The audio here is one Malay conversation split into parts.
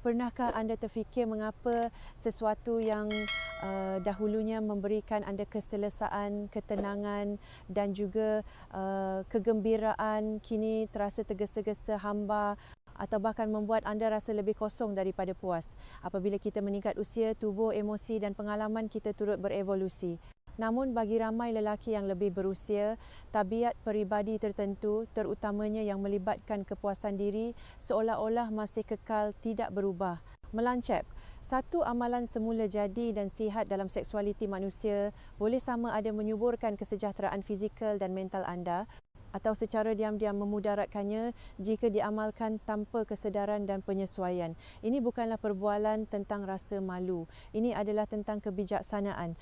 Pernahkah anda terfikir mengapa sesuatu yang uh, dahulunya memberikan anda keselesaan, ketenangan dan juga uh, kegembiraan kini terasa tergesa-gesa hamba atau bahkan membuat anda rasa lebih kosong daripada puas. Apabila kita meningkat usia, tubuh, emosi dan pengalaman kita turut berevolusi. Namun bagi ramai lelaki yang lebih berusia, tabiat peribadi tertentu terutamanya yang melibatkan kepuasan diri seolah-olah masih kekal tidak berubah. Melancap, satu amalan semula jadi dan sihat dalam seksualiti manusia boleh sama ada menyuburkan kesejahteraan fizikal dan mental anda atau secara diam-diam memudaratkannya jika diamalkan tanpa kesedaran dan penyesuaian. Ini bukanlah perbualan tentang rasa malu. Ini adalah tentang kebijaksanaan.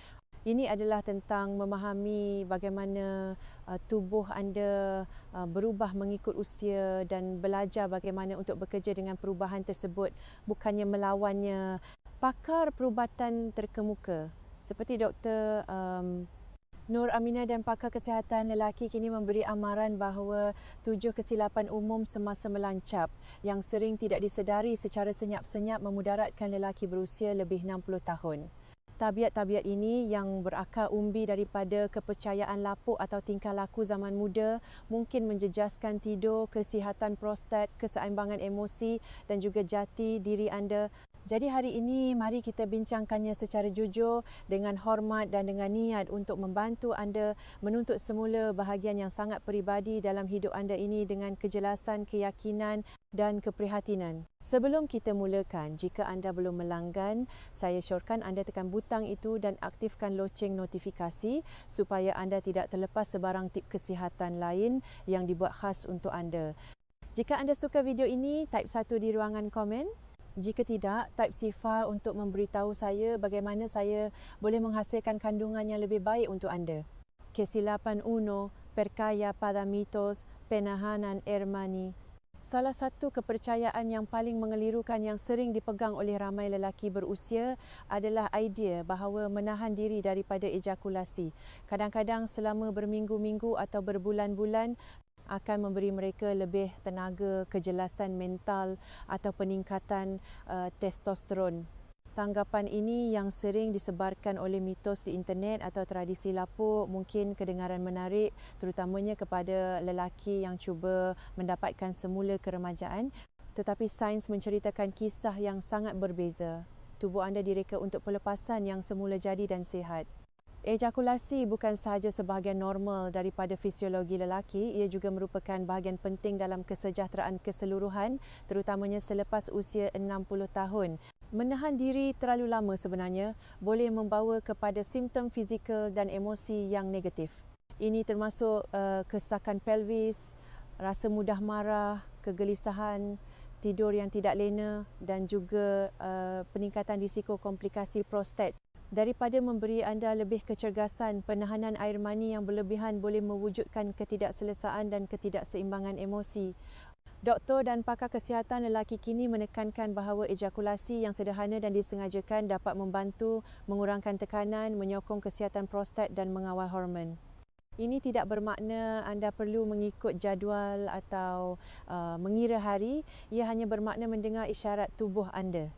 Ini adalah tentang memahami bagaimana uh, tubuh anda uh, berubah mengikut usia dan belajar bagaimana untuk bekerja dengan perubahan tersebut bukannya melawannya. Pakar perubatan terkemuka seperti Dr. Um, Nur Aminah dan pakar kesihatan lelaki kini memberi amaran bahawa tujuh kesilapan umum semasa melancap yang sering tidak disedari secara senyap-senyap memudaratkan lelaki berusia lebih 60 tahun tabiat-tabiat ini yang berakar umbi daripada kepercayaan lapuk atau tingkah laku zaman muda mungkin menjejaskan tidur, kesihatan prostat, keseimbangan emosi dan juga jati diri anda jadi hari ini mari kita bincangkannya secara jujur dengan hormat dan dengan niat untuk membantu anda menuntut semula bahagian yang sangat peribadi dalam hidup anda ini dengan kejelasan, keyakinan dan keprihatinan. Sebelum kita mulakan, jika anda belum melanggan, saya syorkan anda tekan butang itu dan aktifkan loceng notifikasi supaya anda tidak terlepas sebarang tip kesihatan lain yang dibuat khas untuk anda. Jika anda suka video ini, type satu di ruangan komen. Jika tidak, type C file untuk memberitahu saya bagaimana saya boleh menghasilkan kandungan yang lebih baik untuk anda. Kesilapan uno, perkaya pada mitos, penahanan ermani. Salah satu kepercayaan yang paling mengelirukan yang sering dipegang oleh ramai lelaki berusia adalah idea bahawa menahan diri daripada ejakulasi. Kadang-kadang selama berminggu-minggu atau berbulan-bulan akan memberi mereka lebih tenaga, kejelasan mental atau peningkatan uh, testosteron. Tanggapan ini yang sering disebarkan oleh mitos di internet atau tradisi lapuk mungkin kedengaran menarik terutamanya kepada lelaki yang cuba mendapatkan semula keremajaan tetapi sains menceritakan kisah yang sangat berbeza. Tubuh anda direka untuk pelepasan yang semula jadi dan sihat. Ejakulasi bukan sahaja sebahagian normal daripada fisiologi lelaki, ia juga merupakan bahagian penting dalam kesejahteraan keseluruhan, terutamanya selepas usia 60 tahun. Menahan diri terlalu lama sebenarnya boleh membawa kepada simptom fizikal dan emosi yang negatif. Ini termasuk uh, kesakan pelvis, rasa mudah marah, kegelisahan, tidur yang tidak lena dan juga uh, peningkatan risiko komplikasi prostat daripada memberi anda lebih kecergasan, penahanan air mani yang berlebihan boleh mewujudkan ketidakselesaan dan ketidakseimbangan emosi. Doktor dan pakar kesihatan lelaki kini menekankan bahawa ejakulasi yang sederhana dan disengajakan dapat membantu mengurangkan tekanan, menyokong kesihatan prostat dan mengawal hormon. Ini tidak bermakna anda perlu mengikut jadual atau uh, mengira hari, ia hanya bermakna mendengar isyarat tubuh anda.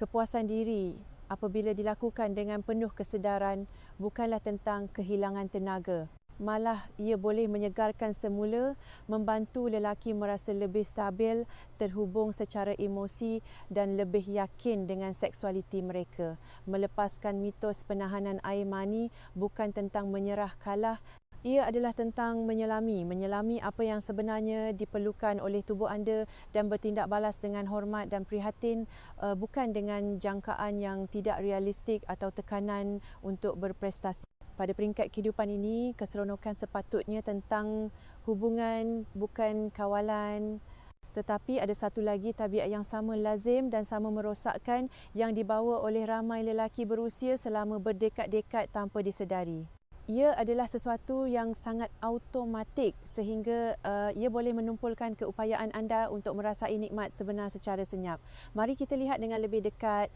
Kepuasan diri, apabila dilakukan dengan penuh kesedaran bukanlah tentang kehilangan tenaga. Malah ia boleh menyegarkan semula, membantu lelaki merasa lebih stabil, terhubung secara emosi dan lebih yakin dengan seksualiti mereka. Melepaskan mitos penahanan air mani bukan tentang menyerah kalah ia adalah tentang menyelami, menyelami apa yang sebenarnya diperlukan oleh tubuh anda dan bertindak balas dengan hormat dan prihatin uh, bukan dengan jangkaan yang tidak realistik atau tekanan untuk berprestasi. Pada peringkat kehidupan ini, keseronokan sepatutnya tentang hubungan bukan kawalan tetapi ada satu lagi tabiat yang sama lazim dan sama merosakkan yang dibawa oleh ramai lelaki berusia selama berdekad-dekad tanpa disedari ia adalah sesuatu yang sangat automatik sehingga uh, ia boleh menumpulkan keupayaan anda untuk merasai nikmat sebenar secara senyap. Mari kita lihat dengan lebih dekat.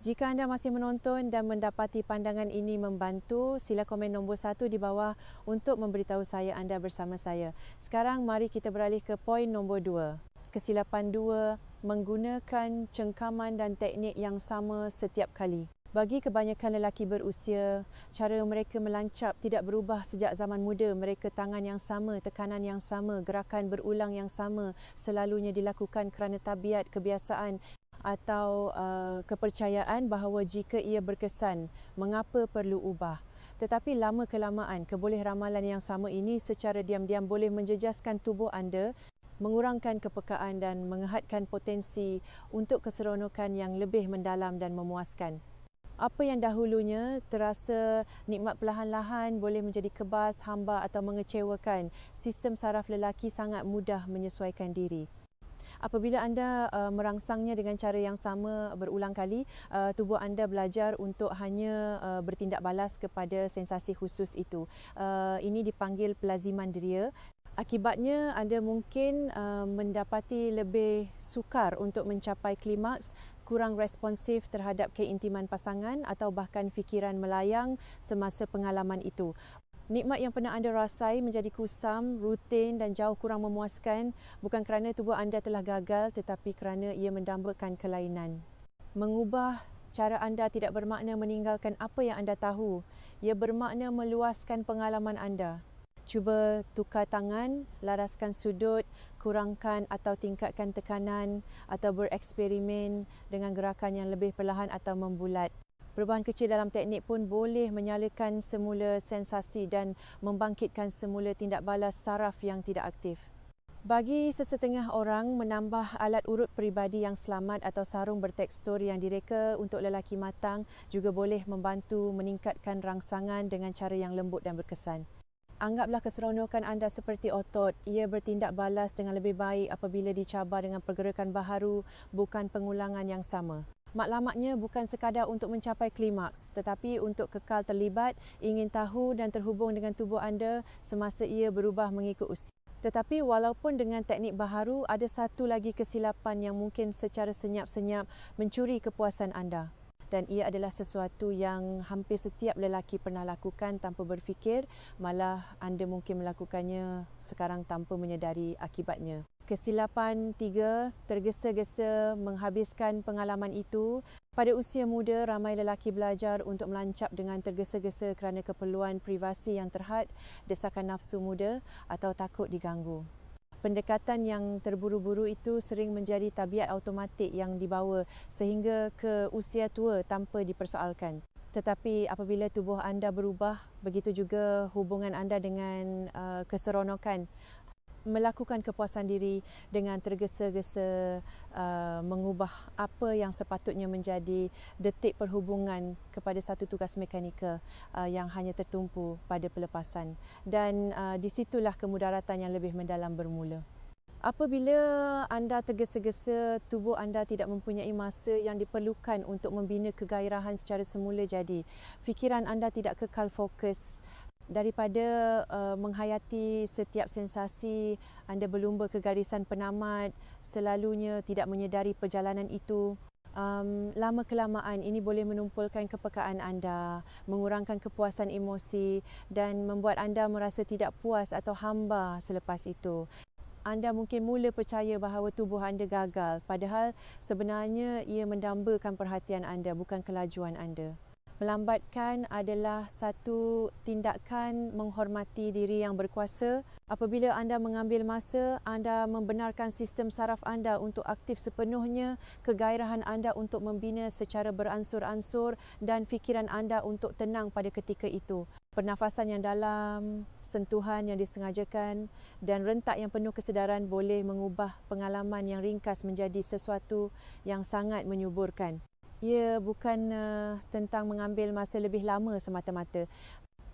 Jika anda masih menonton dan mendapati pandangan ini membantu, sila komen nombor satu di bawah untuk memberitahu saya anda bersama saya. Sekarang mari kita beralih ke poin nombor dua. kesilapan dua, menggunakan cengkaman dan teknik yang sama setiap kali. Bagi kebanyakan lelaki berusia, cara mereka melancap tidak berubah sejak zaman muda. Mereka tangan yang sama, tekanan yang sama, gerakan berulang yang sama selalunya dilakukan kerana tabiat, kebiasaan atau uh, kepercayaan bahawa jika ia berkesan, mengapa perlu ubah? Tetapi lama kelamaan, keboleh ramalan yang sama ini secara diam-diam boleh menjejaskan tubuh anda mengurangkan kepekaan dan mengehadkan potensi untuk keseronokan yang lebih mendalam dan memuaskan apa yang dahulunya terasa nikmat perlahan-lahan boleh menjadi kebas, hamba atau mengecewakan. Sistem saraf lelaki sangat mudah menyesuaikan diri. Apabila anda uh, merangsangnya dengan cara yang sama berulang kali, uh, tubuh anda belajar untuk hanya uh, bertindak balas kepada sensasi khusus itu. Uh, ini dipanggil pelaziman deria. Akibatnya anda mungkin uh, mendapati lebih sukar untuk mencapai klimaks kurang responsif terhadap keintiman pasangan atau bahkan fikiran melayang semasa pengalaman itu. Nikmat yang pernah anda rasai menjadi kusam, rutin dan jauh kurang memuaskan bukan kerana tubuh anda telah gagal tetapi kerana ia mendambakan kelainan. Mengubah cara anda tidak bermakna meninggalkan apa yang anda tahu. Ia bermakna meluaskan pengalaman anda cuba tukar tangan, laraskan sudut, kurangkan atau tingkatkan tekanan atau bereksperimen dengan gerakan yang lebih perlahan atau membulat. Perubahan kecil dalam teknik pun boleh menyalakan semula sensasi dan membangkitkan semula tindak balas saraf yang tidak aktif. Bagi sesetengah orang, menambah alat urut peribadi yang selamat atau sarung bertekstur yang direka untuk lelaki matang juga boleh membantu meningkatkan rangsangan dengan cara yang lembut dan berkesan. Anggaplah keseronokan anda seperti otot. Ia bertindak balas dengan lebih baik apabila dicabar dengan pergerakan baharu, bukan pengulangan yang sama. Maklamatnya bukan sekadar untuk mencapai klimaks, tetapi untuk kekal terlibat, ingin tahu dan terhubung dengan tubuh anda semasa ia berubah mengikut usia. Tetapi walaupun dengan teknik baharu, ada satu lagi kesilapan yang mungkin secara senyap-senyap mencuri kepuasan anda dan ia adalah sesuatu yang hampir setiap lelaki pernah lakukan tanpa berfikir malah anda mungkin melakukannya sekarang tanpa menyedari akibatnya. Kesilapan tiga, tergesa-gesa menghabiskan pengalaman itu. Pada usia muda, ramai lelaki belajar untuk melancap dengan tergesa-gesa kerana keperluan privasi yang terhad, desakan nafsu muda atau takut diganggu pendekatan yang terburu-buru itu sering menjadi tabiat automatik yang dibawa sehingga ke usia tua tanpa dipersoalkan. Tetapi apabila tubuh anda berubah, begitu juga hubungan anda dengan uh, keseronokan melakukan kepuasan diri dengan tergesa-gesa uh, mengubah apa yang sepatutnya menjadi detik perhubungan kepada satu tugas mekanikal uh, yang hanya tertumpu pada pelepasan dan uh, di situlah kemudaratan yang lebih mendalam bermula. Apabila anda tergesa-gesa, tubuh anda tidak mempunyai masa yang diperlukan untuk membina kegairahan secara semula jadi. Fikiran anda tidak kekal fokus daripada uh, menghayati setiap sensasi anda berlumba ke garisan penamat selalunya tidak menyedari perjalanan itu. Um, lama kelamaan ini boleh menumpulkan kepekaan anda mengurangkan kepuasan emosi dan membuat anda merasa tidak puas atau hamba selepas itu. Anda mungkin mula percaya bahawa tubuh anda gagal padahal sebenarnya ia mendambakan perhatian anda bukan kelajuan anda melambatkan adalah satu tindakan menghormati diri yang berkuasa. Apabila anda mengambil masa, anda membenarkan sistem saraf anda untuk aktif sepenuhnya, kegairahan anda untuk membina secara beransur-ansur dan fikiran anda untuk tenang pada ketika itu. Pernafasan yang dalam, sentuhan yang disengajakan dan rentak yang penuh kesedaran boleh mengubah pengalaman yang ringkas menjadi sesuatu yang sangat menyuburkan ia bukan uh, tentang mengambil masa lebih lama semata-mata.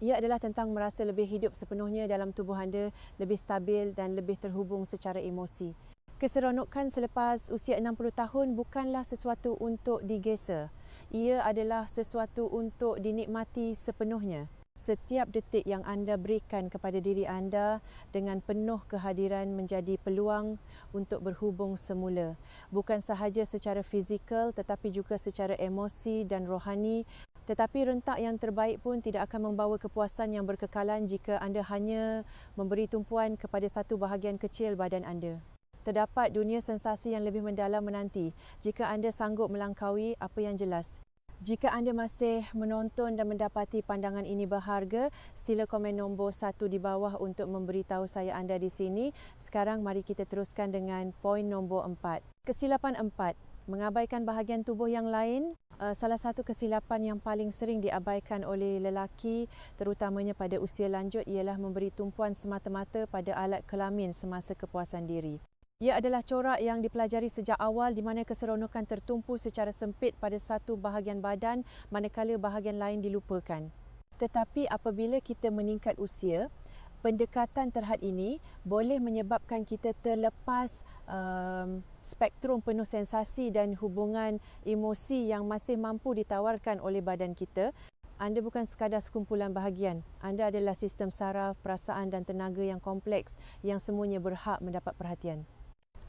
Ia adalah tentang merasa lebih hidup sepenuhnya dalam tubuh anda, lebih stabil dan lebih terhubung secara emosi. Keseronokan selepas usia 60 tahun bukanlah sesuatu untuk digesa. Ia adalah sesuatu untuk dinikmati sepenuhnya. Setiap detik yang anda berikan kepada diri anda dengan penuh kehadiran menjadi peluang untuk berhubung semula. Bukan sahaja secara fizikal tetapi juga secara emosi dan rohani. Tetapi rentak yang terbaik pun tidak akan membawa kepuasan yang berkekalan jika anda hanya memberi tumpuan kepada satu bahagian kecil badan anda. terdapat dunia sensasi yang lebih mendalam menanti jika anda sanggup melangkaui apa yang jelas. Jika anda masih menonton dan mendapati pandangan ini berharga, sila komen nombor satu di bawah untuk memberitahu saya anda di sini. Sekarang mari kita teruskan dengan poin nombor empat. Kesilapan empat, mengabaikan bahagian tubuh yang lain. Uh, salah satu kesilapan yang paling sering diabaikan oleh lelaki terutamanya pada usia lanjut ialah memberi tumpuan semata-mata pada alat kelamin semasa kepuasan diri. Ia adalah corak yang dipelajari sejak awal di mana keseronokan tertumpu secara sempit pada satu bahagian badan manakala bahagian lain dilupakan. Tetapi apabila kita meningkat usia, pendekatan terhad ini boleh menyebabkan kita terlepas um, spektrum penuh sensasi dan hubungan emosi yang masih mampu ditawarkan oleh badan kita. Anda bukan sekadar sekumpulan bahagian. Anda adalah sistem saraf, perasaan dan tenaga yang kompleks yang semuanya berhak mendapat perhatian.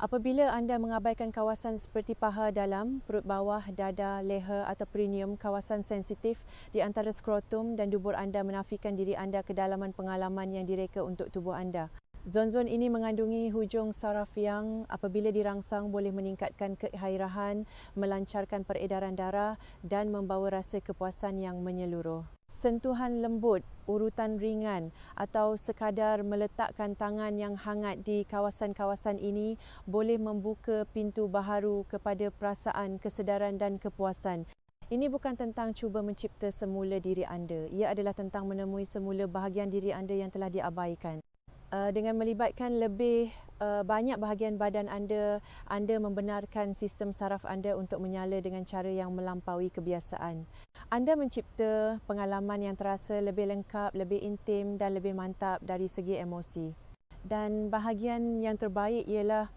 Apabila anda mengabaikan kawasan seperti paha dalam, perut bawah, dada, leher atau perineum, kawasan sensitif di antara skrotum dan dubur anda menafikan diri anda kedalaman pengalaman yang direka untuk tubuh anda. Zon-zon ini mengandungi hujung saraf yang apabila dirangsang boleh meningkatkan kehairahan, melancarkan peredaran darah dan membawa rasa kepuasan yang menyeluruh sentuhan lembut, urutan ringan atau sekadar meletakkan tangan yang hangat di kawasan-kawasan ini boleh membuka pintu baharu kepada perasaan, kesedaran dan kepuasan. Ini bukan tentang cuba mencipta semula diri anda. Ia adalah tentang menemui semula bahagian diri anda yang telah diabaikan. Uh, dengan melibatkan lebih uh, banyak bahagian badan anda, anda membenarkan sistem saraf anda untuk menyala dengan cara yang melampaui kebiasaan. Anda mencipta pengalaman yang terasa lebih lengkap, lebih intim dan lebih mantap dari segi emosi. Dan bahagian yang terbaik ialah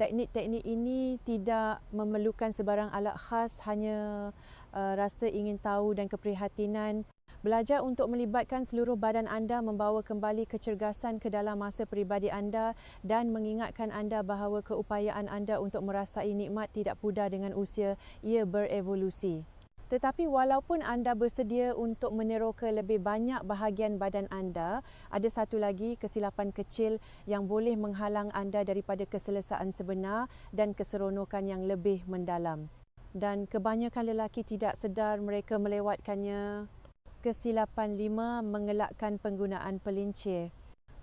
teknik-teknik ini tidak memerlukan sebarang alat khas, hanya uh, rasa ingin tahu dan keprihatinan Belajar untuk melibatkan seluruh badan anda membawa kembali kecergasan ke dalam masa peribadi anda dan mengingatkan anda bahawa keupayaan anda untuk merasai nikmat tidak pudar dengan usia, ia berevolusi. Tetapi walaupun anda bersedia untuk meneroka lebih banyak bahagian badan anda, ada satu lagi kesilapan kecil yang boleh menghalang anda daripada keselesaan sebenar dan keseronokan yang lebih mendalam. Dan kebanyakan lelaki tidak sedar mereka melewatkannya Kesilapan lima mengelakkan penggunaan pelincir.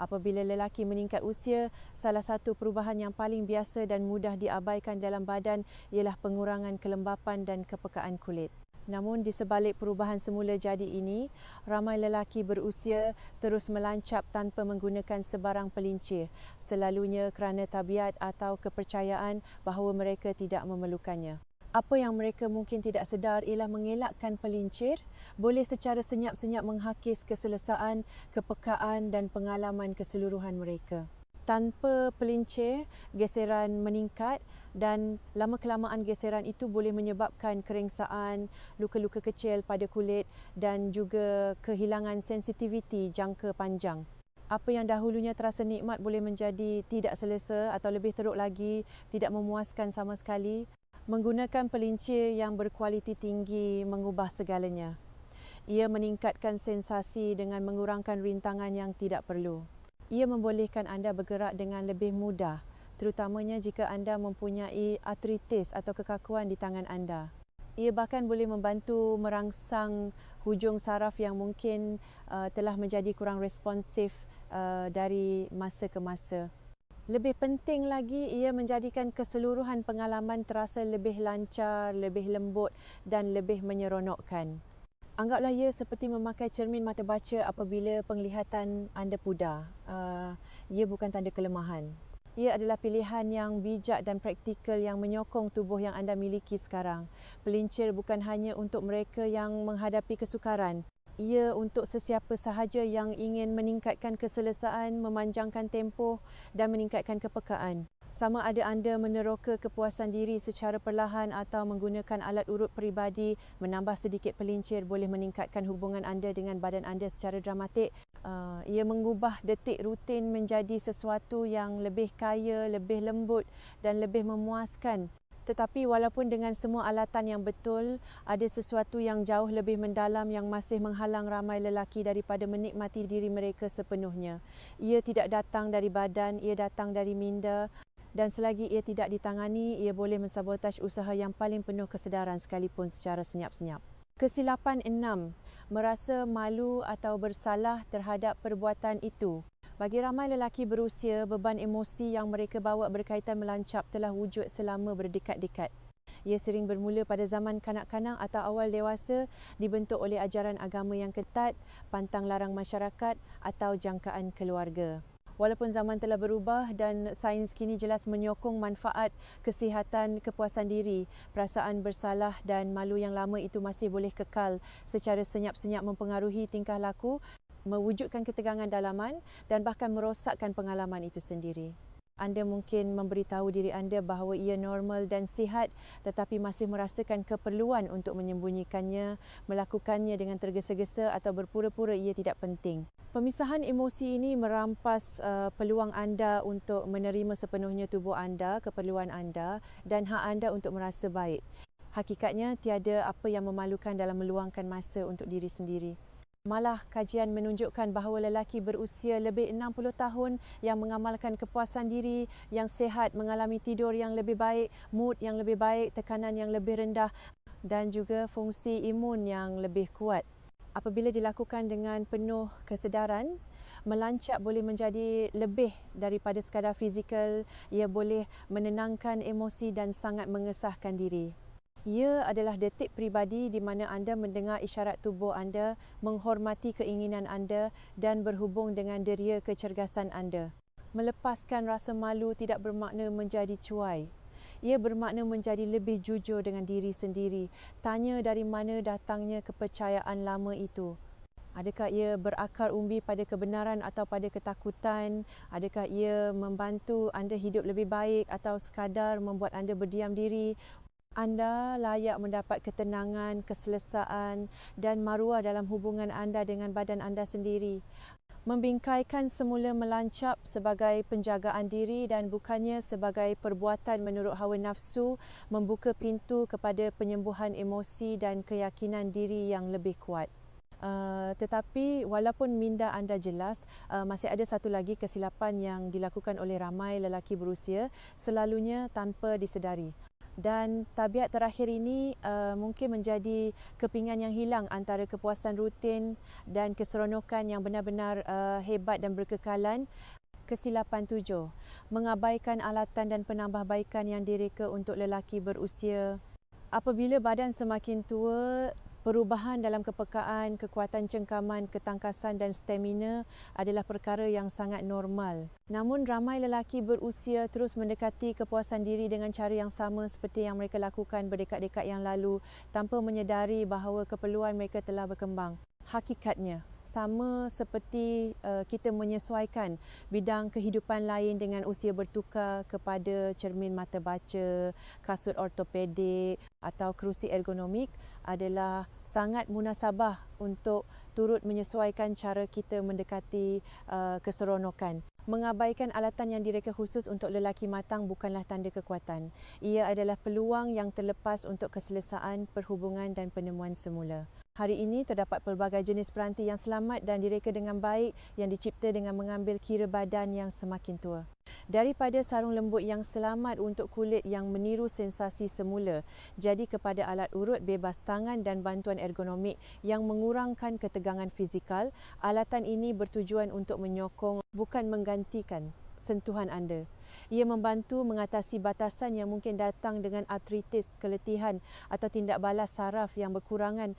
Apabila lelaki meningkat usia, salah satu perubahan yang paling biasa dan mudah diabaikan dalam badan ialah pengurangan kelembapan dan kepekaan kulit. Namun di sebalik perubahan semula jadi ini, ramai lelaki berusia terus melancap tanpa menggunakan sebarang pelincir, selalunya kerana tabiat atau kepercayaan bahawa mereka tidak memerlukannya apa yang mereka mungkin tidak sedar ialah mengelakkan pelincir boleh secara senyap-senyap menghakis keselesaan, kepekaan dan pengalaman keseluruhan mereka. Tanpa pelincir, geseran meningkat dan lama-kelamaan geseran itu boleh menyebabkan kerengsaan, luka-luka kecil pada kulit dan juga kehilangan sensitiviti jangka panjang. Apa yang dahulunya terasa nikmat boleh menjadi tidak selesa atau lebih teruk lagi, tidak memuaskan sama sekali Menggunakan pelincir yang berkualiti tinggi mengubah segalanya. Ia meningkatkan sensasi dengan mengurangkan rintangan yang tidak perlu. Ia membolehkan anda bergerak dengan lebih mudah, terutamanya jika anda mempunyai artritis atau kekakuan di tangan anda. Ia bahkan boleh membantu merangsang hujung saraf yang mungkin uh, telah menjadi kurang responsif uh, dari masa ke masa. Lebih penting lagi ia menjadikan keseluruhan pengalaman terasa lebih lancar, lebih lembut dan lebih menyeronokkan. Anggaplah ia seperti memakai cermin mata baca apabila penglihatan anda pudar. Uh, ia bukan tanda kelemahan. Ia adalah pilihan yang bijak dan praktikal yang menyokong tubuh yang anda miliki sekarang. Pelincir bukan hanya untuk mereka yang menghadapi kesukaran, ia untuk sesiapa sahaja yang ingin meningkatkan keselesaan, memanjangkan tempoh dan meningkatkan kepekaan. Sama ada anda meneroka kepuasan diri secara perlahan atau menggunakan alat urut peribadi, menambah sedikit pelincir boleh meningkatkan hubungan anda dengan badan anda secara dramatik. Uh, ia mengubah detik rutin menjadi sesuatu yang lebih kaya, lebih lembut dan lebih memuaskan tetapi walaupun dengan semua alatan yang betul, ada sesuatu yang jauh lebih mendalam yang masih menghalang ramai lelaki daripada menikmati diri mereka sepenuhnya. Ia tidak datang dari badan, ia datang dari minda. dan selagi ia tidak ditangani, ia boleh mensabotaj usaha yang paling penuh kesedaran sekalipun secara senyap-senyap. Kesilapan enam, merasa malu atau bersalah terhadap perbuatan itu. Bagi ramai lelaki berusia, beban emosi yang mereka bawa berkaitan melancap telah wujud selama berdekat-dekat. Ia sering bermula pada zaman kanak-kanak atau awal dewasa dibentuk oleh ajaran agama yang ketat, pantang larang masyarakat atau jangkaan keluarga. Walaupun zaman telah berubah dan sains kini jelas menyokong manfaat kesihatan kepuasan diri, perasaan bersalah dan malu yang lama itu masih boleh kekal secara senyap-senyap mempengaruhi tingkah laku mewujudkan ketegangan dalaman dan bahkan merosakkan pengalaman itu sendiri. Anda mungkin memberitahu diri anda bahawa ia normal dan sihat tetapi masih merasakan keperluan untuk menyembunyikannya, melakukannya dengan tergesa-gesa atau berpura-pura ia tidak penting. Pemisahan emosi ini merampas uh, peluang anda untuk menerima sepenuhnya tubuh anda, keperluan anda dan hak anda untuk merasa baik. Hakikatnya tiada apa yang memalukan dalam meluangkan masa untuk diri sendiri. Malah kajian menunjukkan bahawa lelaki berusia lebih 60 tahun yang mengamalkan kepuasan diri yang sehat mengalami tidur yang lebih baik, mood yang lebih baik, tekanan yang lebih rendah dan juga fungsi imun yang lebih kuat. Apabila dilakukan dengan penuh kesedaran, melancap boleh menjadi lebih daripada sekadar fizikal, ia boleh menenangkan emosi dan sangat mengesahkan diri. Ia adalah detik pribadi di mana anda mendengar isyarat tubuh anda, menghormati keinginan anda dan berhubung dengan deria kecergasan anda. Melepaskan rasa malu tidak bermakna menjadi cuai. Ia bermakna menjadi lebih jujur dengan diri sendiri. Tanya dari mana datangnya kepercayaan lama itu. Adakah ia berakar umbi pada kebenaran atau pada ketakutan? Adakah ia membantu anda hidup lebih baik atau sekadar membuat anda berdiam diri anda layak mendapat ketenangan, keselesaan dan maruah dalam hubungan anda dengan badan anda sendiri. Membingkaikan semula melancap sebagai penjagaan diri dan bukannya sebagai perbuatan menurut hawa nafsu membuka pintu kepada penyembuhan emosi dan keyakinan diri yang lebih kuat. Uh, tetapi walaupun minda anda jelas uh, masih ada satu lagi kesilapan yang dilakukan oleh ramai lelaki berusia selalunya tanpa disedari dan tabiat terakhir ini uh, mungkin menjadi kepingan yang hilang antara kepuasan rutin dan keseronokan yang benar-benar uh, hebat dan berkekalan kesilapan tujuh. Mengabaikan alatan dan penambahbaikan yang direka untuk lelaki berusia. Apabila badan semakin tua Perubahan dalam kepekaan, kekuatan cengkaman, ketangkasan dan stamina adalah perkara yang sangat normal. Namun ramai lelaki berusia terus mendekati kepuasan diri dengan cara yang sama seperti yang mereka lakukan berdekat-dekat yang lalu tanpa menyedari bahawa keperluan mereka telah berkembang. Hakikatnya, sama seperti uh, kita menyesuaikan bidang kehidupan lain dengan usia bertukar kepada cermin mata baca, kasut ortopedik atau kerusi ergonomik adalah sangat munasabah untuk turut menyesuaikan cara kita mendekati uh, keseronokan. Mengabaikan alatan yang direka khusus untuk lelaki matang bukanlah tanda kekuatan. Ia adalah peluang yang terlepas untuk keselesaan, perhubungan dan penemuan semula. Hari ini terdapat pelbagai jenis peranti yang selamat dan direka dengan baik yang dicipta dengan mengambil kira badan yang semakin tua. Daripada sarung lembut yang selamat untuk kulit yang meniru sensasi semula, jadi kepada alat urut bebas tangan dan bantuan ergonomik yang mengurangkan ketegangan fizikal, alatan ini bertujuan untuk menyokong bukan menggantikan sentuhan anda. Ia membantu mengatasi batasan yang mungkin datang dengan artritis, keletihan atau tindak balas saraf yang berkurangan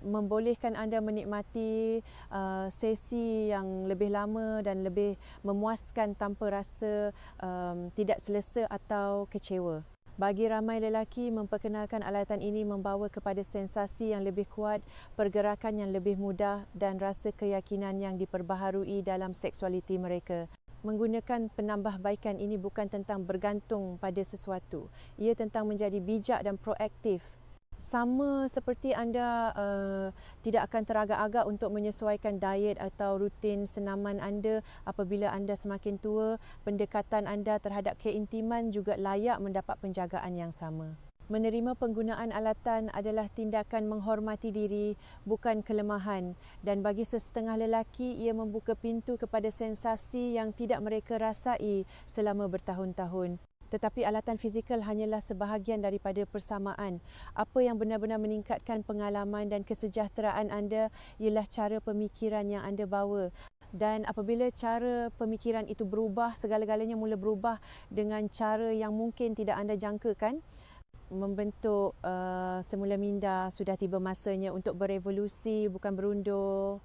membolehkan anda menikmati uh, sesi yang lebih lama dan lebih memuaskan tanpa rasa um, tidak selesa atau kecewa. Bagi ramai lelaki, memperkenalkan alatan ini membawa kepada sensasi yang lebih kuat, pergerakan yang lebih mudah dan rasa keyakinan yang diperbaharui dalam seksualiti mereka. Menggunakan penambahbaikan ini bukan tentang bergantung pada sesuatu. Ia tentang menjadi bijak dan proaktif sama seperti anda uh, tidak akan teragak-agak untuk menyesuaikan diet atau rutin senaman anda apabila anda semakin tua, pendekatan anda terhadap keintiman juga layak mendapat penjagaan yang sama. Menerima penggunaan alatan adalah tindakan menghormati diri, bukan kelemahan dan bagi sesetengah lelaki ia membuka pintu kepada sensasi yang tidak mereka rasai selama bertahun-tahun. Tetapi alatan fizikal hanyalah sebahagian daripada persamaan. Apa yang benar-benar meningkatkan pengalaman dan kesejahteraan anda ialah cara pemikiran yang anda bawa. Dan apabila cara pemikiran itu berubah, segala-galanya mula berubah dengan cara yang mungkin tidak anda jangkakan, membentuk uh, semula minda sudah tiba masanya untuk berevolusi bukan berundur.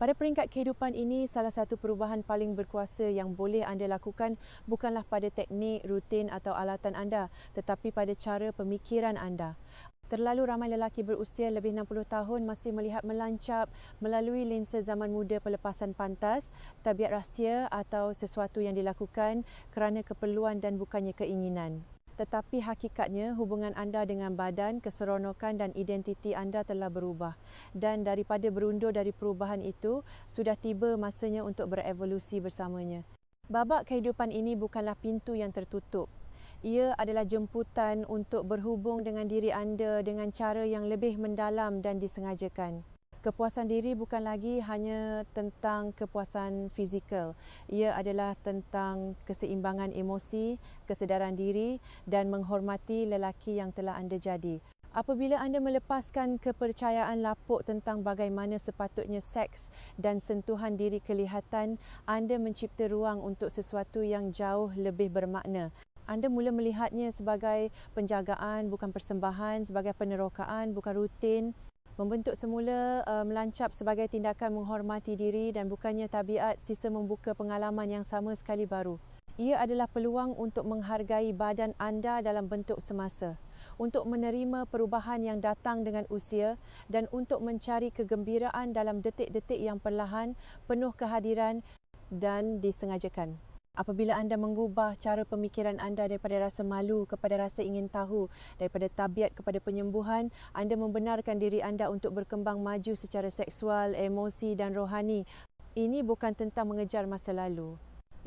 Pada peringkat kehidupan ini, salah satu perubahan paling berkuasa yang boleh anda lakukan bukanlah pada teknik, rutin atau alatan anda, tetapi pada cara pemikiran anda. Terlalu ramai lelaki berusia lebih 60 tahun masih melihat melancap melalui lensa zaman muda pelepasan pantas, tabiat rahsia atau sesuatu yang dilakukan kerana keperluan dan bukannya keinginan tetapi hakikatnya hubungan anda dengan badan, keseronokan dan identiti anda telah berubah. Dan daripada berundur dari perubahan itu, sudah tiba masanya untuk berevolusi bersamanya. Babak kehidupan ini bukanlah pintu yang tertutup. Ia adalah jemputan untuk berhubung dengan diri anda dengan cara yang lebih mendalam dan disengajakan kepuasan diri bukan lagi hanya tentang kepuasan fizikal. Ia adalah tentang keseimbangan emosi, kesedaran diri dan menghormati lelaki yang telah anda jadi. Apabila anda melepaskan kepercayaan lapuk tentang bagaimana sepatutnya seks dan sentuhan diri kelihatan, anda mencipta ruang untuk sesuatu yang jauh lebih bermakna. Anda mula melihatnya sebagai penjagaan bukan persembahan, sebagai penerokaan bukan rutin, membentuk semula uh, melancap sebagai tindakan menghormati diri dan bukannya tabiat sisa membuka pengalaman yang sama sekali baru. Ia adalah peluang untuk menghargai badan anda dalam bentuk semasa, untuk menerima perubahan yang datang dengan usia dan untuk mencari kegembiraan dalam detik-detik yang perlahan, penuh kehadiran dan disengajakan. Apabila anda mengubah cara pemikiran anda daripada rasa malu kepada rasa ingin tahu, daripada tabiat kepada penyembuhan, anda membenarkan diri anda untuk berkembang maju secara seksual, emosi dan rohani. Ini bukan tentang mengejar masa lalu.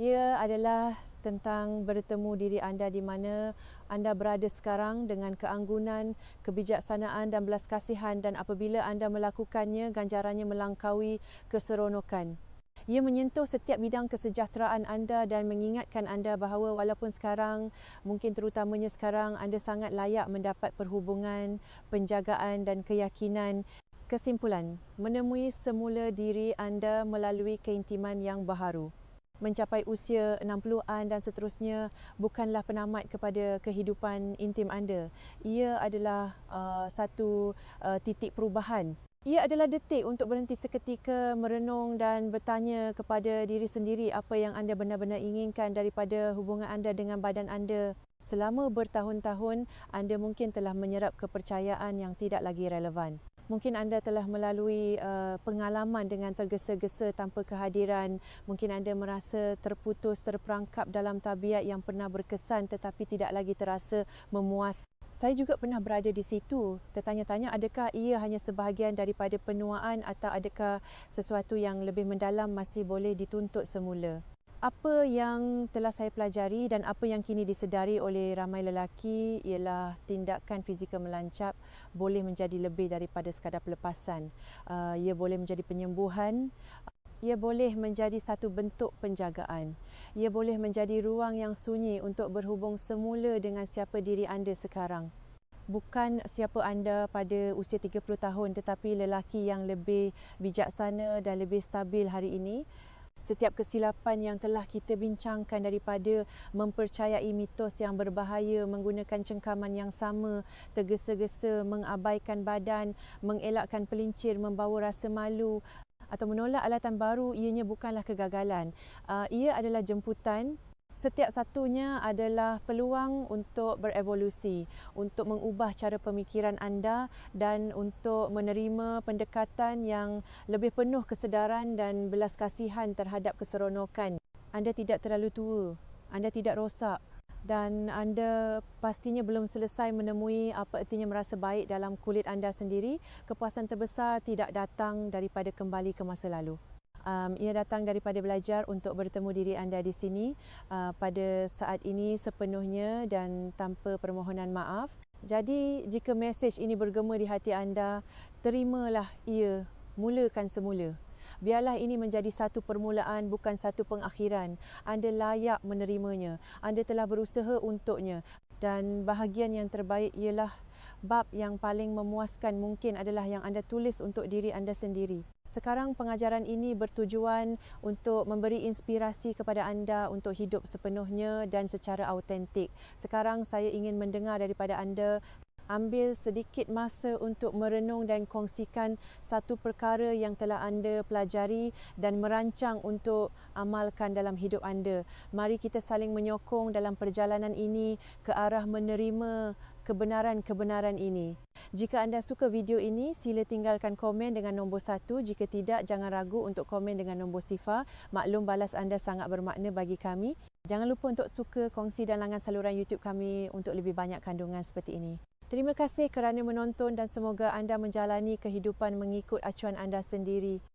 Ia adalah tentang bertemu diri anda di mana anda berada sekarang dengan keanggunan, kebijaksanaan dan belas kasihan dan apabila anda melakukannya, ganjarannya melangkaui keseronokan. Ia menyentuh setiap bidang kesejahteraan anda dan mengingatkan anda bahawa walaupun sekarang, mungkin terutamanya sekarang, anda sangat layak mendapat perhubungan, penjagaan dan keyakinan. Kesimpulan, menemui semula diri anda melalui keintiman yang baharu. Mencapai usia 60-an dan seterusnya bukanlah penamat kepada kehidupan intim anda. Ia adalah uh, satu uh, titik perubahan ia adalah detik untuk berhenti seketika merenung dan bertanya kepada diri sendiri apa yang anda benar-benar inginkan daripada hubungan anda dengan badan anda. Selama bertahun-tahun, anda mungkin telah menyerap kepercayaan yang tidak lagi relevan. Mungkin anda telah melalui uh, pengalaman dengan tergesa-gesa tanpa kehadiran. Mungkin anda merasa terputus, terperangkap dalam tabiat yang pernah berkesan tetapi tidak lagi terasa memuas saya juga pernah berada di situ tertanya-tanya adakah ia hanya sebahagian daripada penuaan atau adakah sesuatu yang lebih mendalam masih boleh dituntut semula. Apa yang telah saya pelajari dan apa yang kini disedari oleh ramai lelaki ialah tindakan fizikal melancap boleh menjadi lebih daripada sekadar pelepasan. Uh, ia boleh menjadi penyembuhan, ia boleh menjadi satu bentuk penjagaan. Ia boleh menjadi ruang yang sunyi untuk berhubung semula dengan siapa diri anda sekarang. Bukan siapa anda pada usia 30 tahun tetapi lelaki yang lebih bijaksana dan lebih stabil hari ini. Setiap kesilapan yang telah kita bincangkan daripada mempercayai mitos yang berbahaya, menggunakan cengkaman yang sama, tergesa-gesa, mengabaikan badan, mengelakkan pelincir, membawa rasa malu, atau menolak alatan baru ianya bukanlah kegagalan. Uh, ia adalah jemputan Setiap satunya adalah peluang untuk berevolusi, untuk mengubah cara pemikiran anda dan untuk menerima pendekatan yang lebih penuh kesedaran dan belas kasihan terhadap keseronokan. Anda tidak terlalu tua, anda tidak rosak, dan anda pastinya belum selesai menemui apa artinya merasa baik dalam kulit anda sendiri, kepuasan terbesar tidak datang daripada kembali ke masa lalu. Um, ia datang daripada belajar untuk bertemu diri anda di sini uh, pada saat ini sepenuhnya dan tanpa permohonan maaf. Jadi jika mesej ini bergema di hati anda, terimalah ia, mulakan semula Biarlah ini menjadi satu permulaan bukan satu pengakhiran. Anda layak menerimanya. Anda telah berusaha untuknya dan bahagian yang terbaik ialah bab yang paling memuaskan mungkin adalah yang anda tulis untuk diri anda sendiri. Sekarang pengajaran ini bertujuan untuk memberi inspirasi kepada anda untuk hidup sepenuhnya dan secara autentik. Sekarang saya ingin mendengar daripada anda ambil sedikit masa untuk merenung dan kongsikan satu perkara yang telah anda pelajari dan merancang untuk amalkan dalam hidup anda. Mari kita saling menyokong dalam perjalanan ini ke arah menerima kebenaran-kebenaran ini. Jika anda suka video ini, sila tinggalkan komen dengan nombor satu. Jika tidak, jangan ragu untuk komen dengan nombor sifar. Maklum balas anda sangat bermakna bagi kami. Jangan lupa untuk suka, kongsi dan langgan saluran YouTube kami untuk lebih banyak kandungan seperti ini. Terima kasih kerana menonton dan semoga anda menjalani kehidupan mengikut acuan anda sendiri.